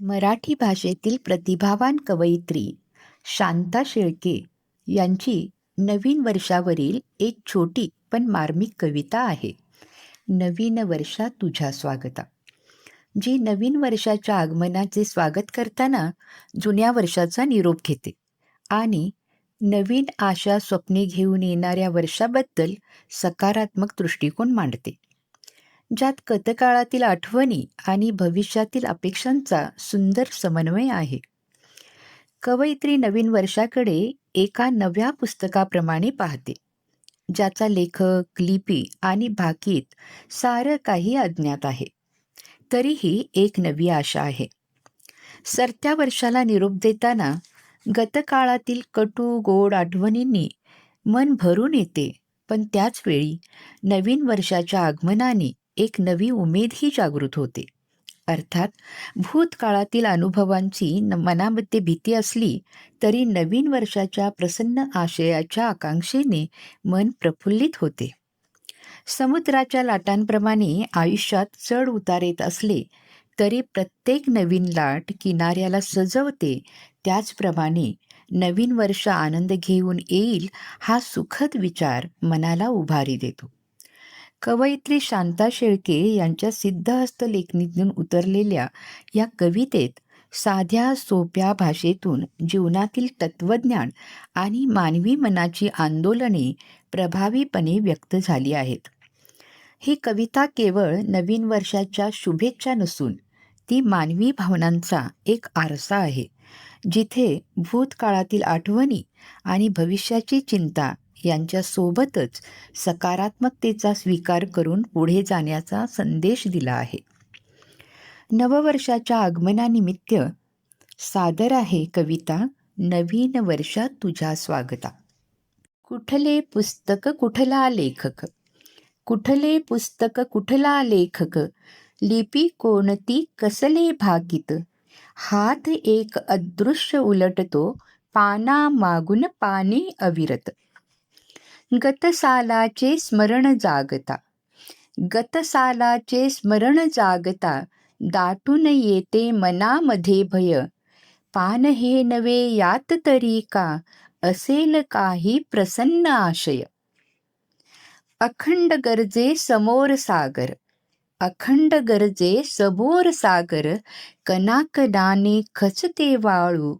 मराठी भाषेतील प्रतिभावान कवयित्री शांता शेळके यांची नवीन वर्षावरील एक छोटी पण मार्मिक कविता आहे. नवीन वर्षा तुझ्या स्वागता. जी नवीन वर्षाच्या आगमनाचे स्वागत करताना जुन्या वर्षाचा निरोप घेते आणि नवीन आशा स्वप्ने घेऊन येणाऱ्या वर्षाबद्दल सकारात्मक दृष्टिकोन मांडते. ज्यात गतकाळातील आठवणी आणि भविष्यातील अपेक्षांचा सुंदर समन्वय आहे. कवयित्री नवीन वर्षाकडे एका नव्या पुस्तकाप्रमाणे पाहते ज्याचा लेखक लिपी आणि भाकीत सारं काही अज्ञात आहे. तरीही एक नवी आशा आहे. सरत्या वर्षाला निरोप देताना गतकाळातील कटू गोड आठवणींनी मन भरून येते पण त्याच वेळी नवीन वर्षाच्या आगमनाने एक नवी उमेदही जागृत होते. अर्थात भूतकाळातील अनुभवांची न मनामध्ये भीती असली तरी नवीन वर्षाच्या प्रसन्न आशयाच्या आकांक्षेने मन प्रफुल्लित होते. समुद्राच्या लाटांप्रमाणे आयुष्यात चढ उतार येत असले तरी प्रत्येक नवीन लाट किनाऱ्याला सजवते. त्याचप्रमाणे नवीन वर्ष आनंद घेऊन येईल हा सुखद विचार मनाला उभारी देतो. कवयित्री शांता शेळके यांच्या सिद्धहस्त लेखणीतून उतरलेल्या या कवितेत साध्या सोप्या भाषेतून जीवनातील तत्वज्ञान आणि मानवी मनाची आंदोलने प्रभावीपणे व्यक्त झाली आहेत. ही कविता केवळ नवीन वर्षाच्या शुभेच्छा नसून ती मानवी भावनांचा एक आरसा आहे जिथे भूतकाळातील आठवणी आणि भविष्याची चिंता यांच्यासोबतच सकारात्मकतेचा स्वीकार करून पुढे जाण्याचा संदेश दिला आहे. नववर्षाच्या आगमनानिमित्त सादर आहे कविता नवीन वर्षात तुझ्या स्वागता. कुठले पुस्तक कुठला लेखक? कुठले पुस्तक कुठला लेखक? लिपी कोणती कसले भाकित? हात एक अदृश्य उलटतो पाना मागून पाने अविरत. गतसालाचे स्मरण जागता. गतसालाचे स्मरण जागता. दाटून येते मनामध्ये भय. पान हे नवे यात तरी का? असेल काही प्रसन्न आशय. अखंड गरजे समोर सागर. अखंड गरजे समोर सागर. कनाकनाने खचते वाळू.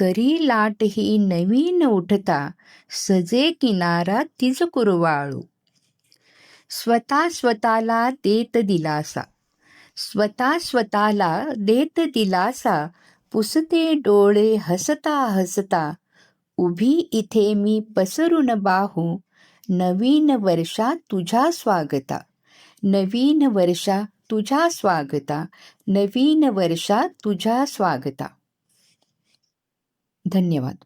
तरी लाट ही नवीन उठता सजे किनारा तिज कुरवाळू. स्वतः स्वतःला देत दिलासा स्वतः स्वतःला देत दिलासा पुसते डोळे हसता हसता उभी इथे मी पसरून बाहू नवीन वर्षा तुझ्या स्वागता नवीन वर्षा तुझ्या स्वागता नवीन वर्षा तुझ्या स्वागता. धन्यवाद